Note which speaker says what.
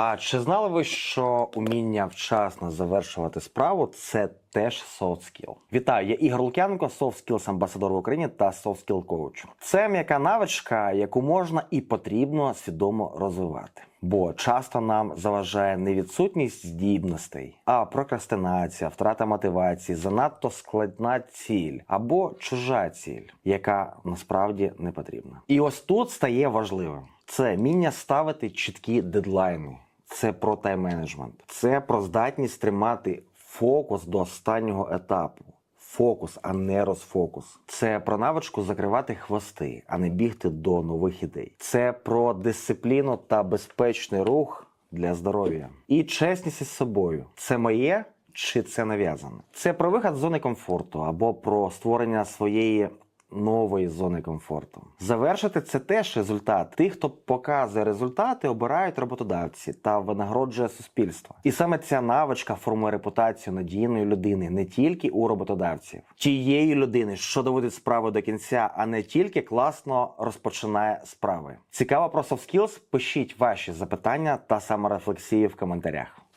Speaker 1: А чи знали ви, що уміння вчасно завершувати справу це теж soft skill? Вітаю, я Ігор Лук'яненко, soft skills амбасадор в Україні та soft skill коуч. Це м'яка навичка, яку можна і потрібно свідомо розвивати. Бо часто нам заважає не відсутність здібностей, а прокрастинація, втрата мотивації, занадто складна ціль або чужа ціль, яка насправді не потрібна. І ось тут стає важливим. Це вміння ставити чіткі дедлайни. Це про тайм-менеджмент. Це про здатність тримати фокус до останнього етапу. Фокус, а не розфокус. Це про навичку закривати хвости, а не бігти до нових ідей. Це про дисципліну та безпечний рух для здоров'я. І чесність із собою. Це моє чи це нав'язане? Це про вихід з зони комфорту або про створення своєї нової зони комфорту. Завершити це теж результат. Тих, хто показує результати, обирають роботодавці та винагороджує суспільство. І саме ця навичка формує репутацію надійної людини не тільки у роботодавців, тієї людини, що доводить справу до кінця, а не тільки класно розпочинає справи. Цікаво про soft skills? Пишіть ваші запитання та саморефлексії в коментарях.